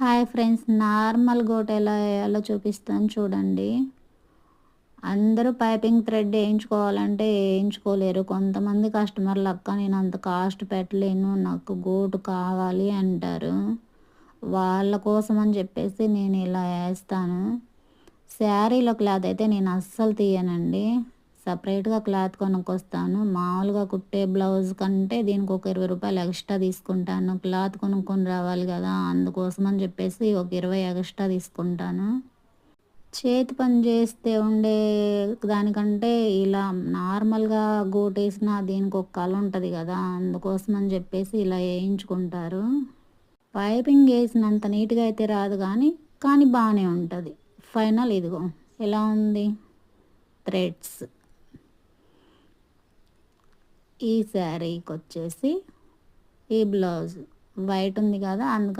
Hi friends normal go to ఎలా వేయాలో చూపిస్తాను చూడండి. అందరూ పైపింగ్ థ్రెడ్ వేయించుకోవాలంటే వేయించుకోలేరు. కొంతమంది కస్టమర్లు అక్క నేను అంత కాస్ట్ పెట్టలేను నాకు గోటు కావాలి అంటారు. వాళ్ళ కోసం అని చెప్పేసి నేను ఇలా వేస్తాను. శారీలో క్లాత్ అయితే నేను అస్సలు తీయనండి. సపరేట్గా క్లాత్ కొనుక్కొస్తాను. మామూలుగా కుట్టే బ్లౌజ్ కంటే దీనికి ఒక ఇరవై రూపాయలు ఎక్స్ట్రా తీసుకుంటాను. క్లాత్ కొనుక్కొని రావాలి కదా అందుకోసం అని చెప్పేసి ఒక ఇరవై ఎక్స్ట్రా తీసుకుంటాను. చేతి పని చేస్తే ఉండే దానికంటే ఇలా నార్మల్గా గోటేసిన దీనికి ఒక కళ ఉంటుంది కదా అందుకోసం అని చెప్పేసి ఇలా వేయించుకుంటారు. పైపింగ్ వేసినంత నీట్గా అయితే రాదు కానీ కానీ బాగానే ఉంటుంది. ఫైనల్ ఇదిగో ఎలా ఉంది? థ్రెడ్స్. ఈ శారీకి వచ్చేసి ఈ బ్లౌజ్ వైట్ ఉంది కదా అందుకని